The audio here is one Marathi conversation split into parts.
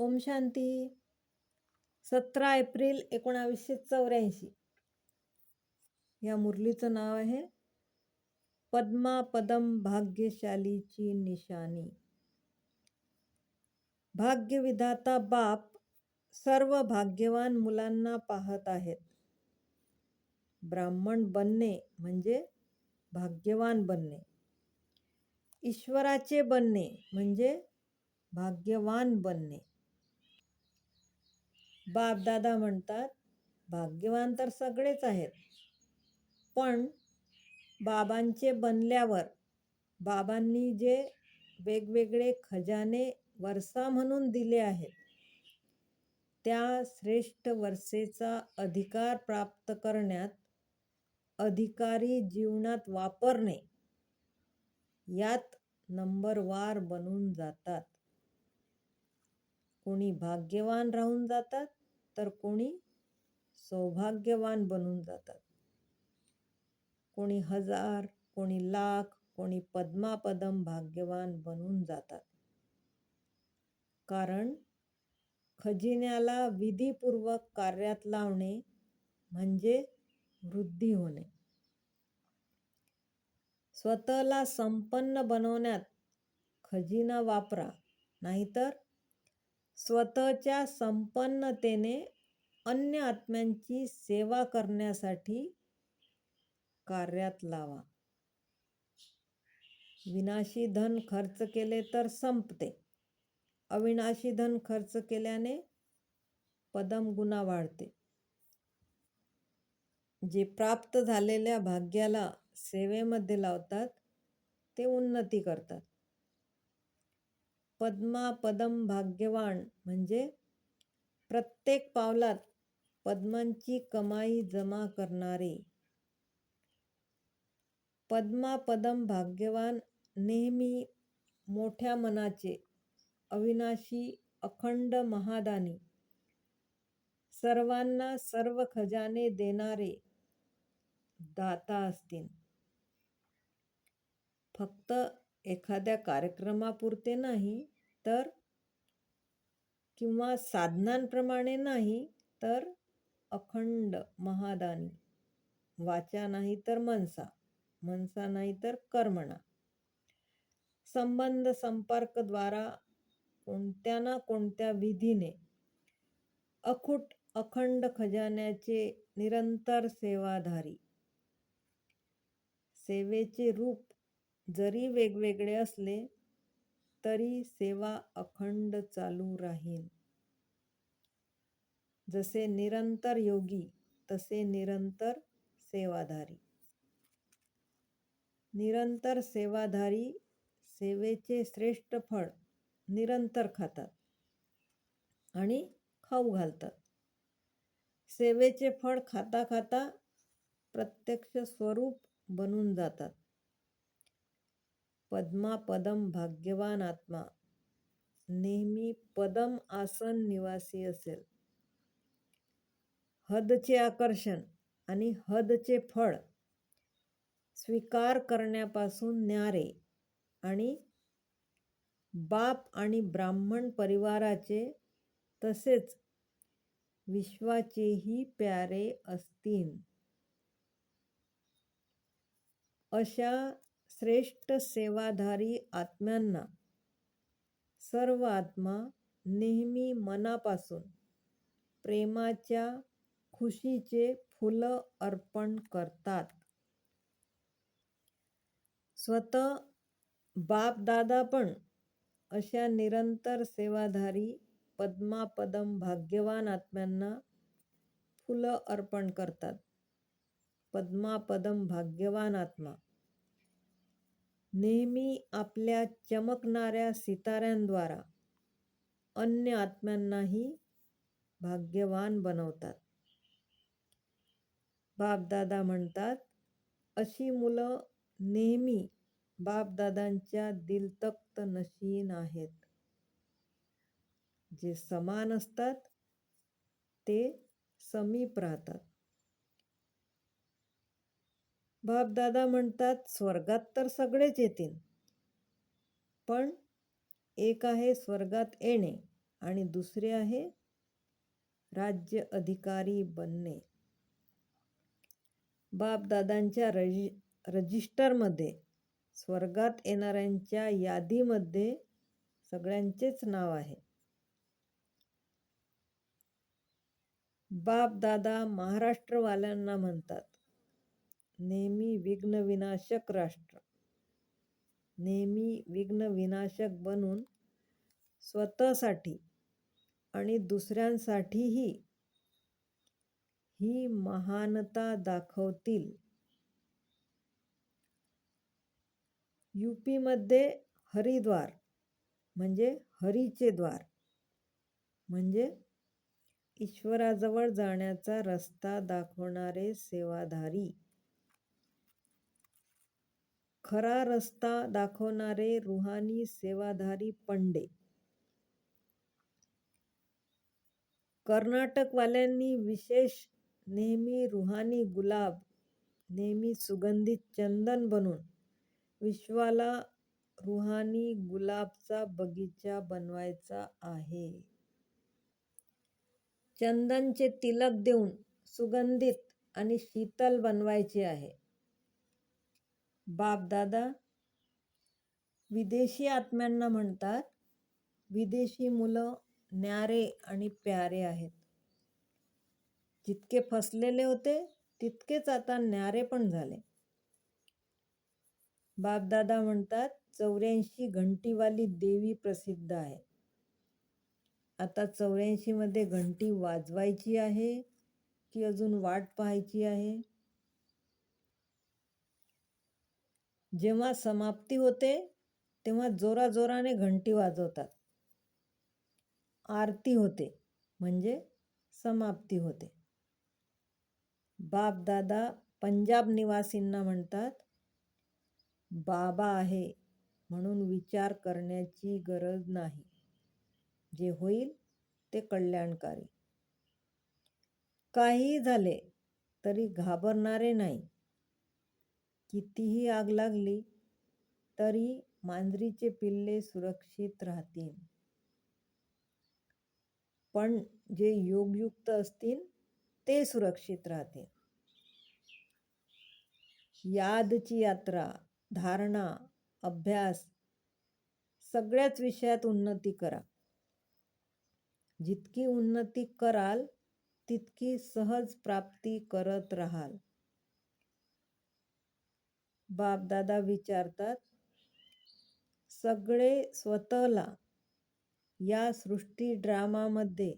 ओम शांती. सतरा एप्रिल एकोणावीसशे चौऱ्याऐंशी. या मुरलीचं नाव आहे पद्मा पदम भाग्यशालीची निशाणी. भाग्यविधाता बाप सर्व भाग्यवान मुलांना पाहत आहेत. ब्राह्मण बनणे म्हणजे भाग्यवान बनणे. ईश्वराचे बनणे म्हणजे भाग्यवान बनणे. बापदादा म्हणतात भाग्यवान तर सगळेच आहेत. पण बाबांचे बनल्यावर बाबांनी जे वेगवेगळे खजाने वर्षा म्हणून दिले आहेत त्या श्रेष्ठ वर्षेचा अधिकार प्राप्त करण्यात अधिकारी जीवनात वापरणे यात नंबरवार बनून जातात. कोणी भाग्यवान राहून जातात तर कोणी सौभाग्यवान बनून जातात. कोणी हजार कोणी लाख कोणी पद्मापदम भाग्यवान बनून जातात. कारण खजिन्याला विधीपूर्वक कार्यात लावणे म्हणजे वृद्धी होणे. स्वतःला संपन्न बनवण्यात खजिना वापरा नाहीतर स्वतःच्या संपन्नतेने अन्य आत्म्यांची सेवा करण्यासाठी कार्यात लावा. विनाशी धन खर्च केले तर संपते. अविनाशी धन खर्च केल्याने पदम गुणा वाढते. जे प्राप्त झालेल्या भाग्याला सेवेमध्ये लावतात ते उन्नती करतात. पद्मा पदम भाग्यवान म्हणजे प्रत्येक पावलात पद्मांची कमाई जमा करणारे. पद्मा पदम भाग्यवान नेहमी मोठ्या मनाचे अविनाशी अखंड महादानी सर्वांना सर्व खजाने देणारे दाता असतील. फक्त एखाद्या कार्यक्रमापुरते नाही तर किंवा साधनांप्रमाणे नाही तर अखंड महादानी वाचा नाही तर मनसा मनसा नाही तर कर्मणा. संबंध संपर्कद्वारा कोणत्या ना कोणत्या विधीने अखूट अखंड खजान्याचे निरंतर सेवाधारी सेवेचे रूप जरी वेगवेगळे असले तरी सेवा अखंड चालू राहील. जसे निरंतर योगी तसे निरंतर सेवाधारी. निरंतर सेवाधारी सेवेचे श्रेष्ठ फळ निरंतर खातात आणि खाऊ घालतात. सेवेचे फळ खाता खाता प्रत्यक्ष स्वरूप बनून जातात. पद्मा पदम भाग्यवान आत्मा. नेहमी पदम आसन निवासी असेल. हदचे आकर्षण आणि हदचे फळ स्वीकार करण्यापासून न्यारे आणि बाप आणि ब्राह्मण परिवाराचे तसेच विश्वाचेही प्यारे असतील. अशा श्रेष्ठ सेवाधारी आत्म्यांना. सर्व आत्मा नेहमी मनापासून प्रेमाच्या खुशीचे फुलं अर्पण करतात. स्वतः बापदादा पण अशा निरंतर सेवाधारी पद्मापदम भाग्यवान आत्म्यांना फुलं अर्पण करतात. पद्मापदम भाग्यवान आत्मा. नेहमी आपल्या चमकणाऱ्या सिताऱ्यांद्वारा अन्य आत्म्यांनाही भाग्यवान बनवतात. बापदादा म्हणतात अशी मुलं नेहमी बापदादांच्या दिलतक्त नशीन आहेत. जे समान असतात ते समीप राहतात. बापदादा म्हणतात स्वर्गात तर सगळेच येतील. पण एक आहे स्वर्गात येणे आणि दुसरे आहे राज्य अधिकारी बनणे. बापदादांच्या रजि रजिस्टरमध्ये स्वर्गात येणाऱ्यांच्या यादीमध्ये सगळ्यांचेच नाव आहे. बापदादा महाराष्ट्रवाल्यांना म्हणतात नेहमी विघ्नविनाशक राष्ट्र. नेहमी विघ्नविनाशक बनून स्वतःसाठी आणि दुसऱ्यांसाठीही ही महानता दाखवतील. यू पीमध्ये हरिद्वार म्हणजे हरीचे द्वार म्हणजे ईश्वराजवळ जाण्याचा रस्ता दाखवणारे सेवाधारी. खरा रस्ता दाखवणारे रुहानी सेवाधारी पंडे. कर्नाटकवाल्यांनी विशेष नेहमी रुहानी गुलाब नेहमी सुगंधित चंदन बनून विश्वाला रुहानी गुलाबचा बगीचा बनवायचा आहे. चंदनचे तिलक देऊन सुगंधित आणि शीतल बनवायचे आहे. बापदादा विदेशी आत्म्यांना म्हणतात विदेशी मुलं न्यारे आणि प्यारे आहेत. जितके फसलेले होते तितकेच आता न्यारे पण झाले. बापदादा म्हणतात चौऱ्याऐंशी घंटीवाली देवी प्रसिद्ध आहे. आता चौऱ्याऐंशीमध्ये घंटी वाजवायची आहे की अजून वाट पाहायची आहे? जेव्हा समाप्ती होते तेव्हा जोराजोराने घंटी वाजवतात. आरती होते म्हणजे समाप्ती होते. बापदादा पंजाब निवासींना म्हणतात बाबा आहे म्हणून विचार करण्याची गरज नाही. जे होईल ते कल्याणकारी. काही झाले तरी घाबरणारे नाही. कितीही आग लागली तरी मांजरीचे पिल्ले सुरक्षित राहतील. पण जे योगयुक्त असतील ते सुरक्षित राहतील. यादची यात्रा धारणा अभ्यास सगळ्याच विषयात उन्नती करा. जितकी उन्नती कराल तितकी सहज प्राप्ती करत राहाल. बापदादा विचारतात सगळे स्वतःला या सृष्टी ड्रामामध्ये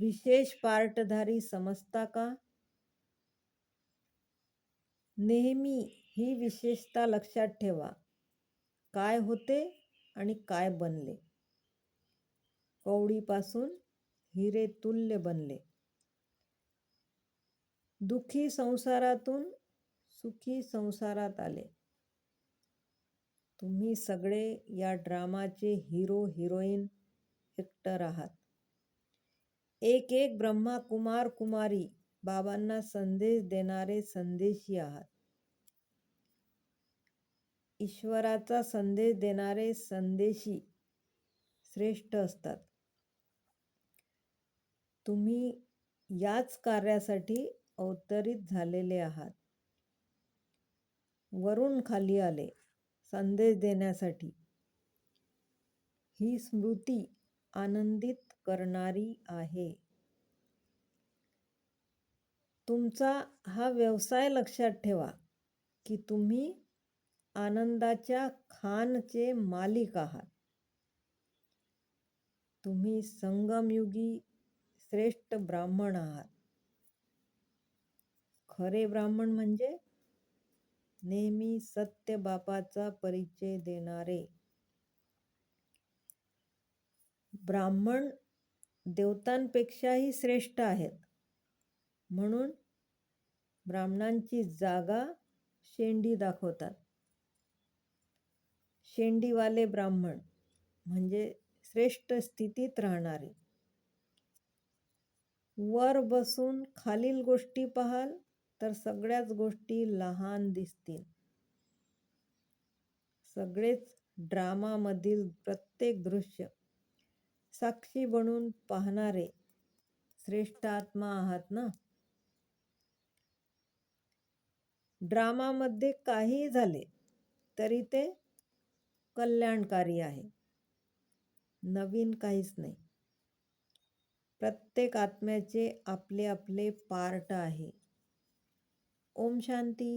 विशेष पार्टधारी समजता का? नेहमी ही विशेषता लक्षात ठेवा. काय होते आणि काय बनले? कवडीपासून हिरे तुल्य बनले. दुखी संसारातून सुखी संसारात आले. तुम्ही सगळे या ड्रामाचे हिरो हिरोईन एक्टर आहात एक एक ब्रह्मा कुमार कुमारी बाबांना संदेश देणारे संदेशी आहात. ईश्वराचा संदेश देणारे संदेशी श्रेष्ठ असतात. तुम्ही याच कार्यासाठी अवतरित झालेले आहात. वरून खाली आले. संदेश देण्यासाठी. ही स्मृती आनंदित करणारी आहे. तुमचा हा व्यवसाय लक्षात ठेवा की तुम्ही आनंदाच्या खानचे मालिक आहात. तुम्ही संगमयुगी श्रेष्ठ ब्राह्मण आहात. खरे ब्राह्मण म्हणजे नेहमी सत्य बापाचा परिचय देणारे. ब्राह्मण देवतांपेक्षाही श्रेष्ठ आहेत. म्हणून ब्राह्मणांची जागा शेंडी दाखवतात. शेंडीवाले ब्राह्मण म्हणजे श्रेष्ठ स्थितीत राहणारे. वर बसून खालील गोष्टी पाहाल तर सगळ्याच गोष्टी लहान दिसतील. सगळेच ड्रामामधील प्रत्येक दृश्य साक्षी बनून पाहणारे श्रेष्ठ आत्मा आहात ना? ड्रामामध्ये काही झाले तरी ते कल्याणकारी आहे. नवीन काहीच नाही. प्रत्येक आत्म्याचे आपले आपले पार्ट आहे. ओम शांती.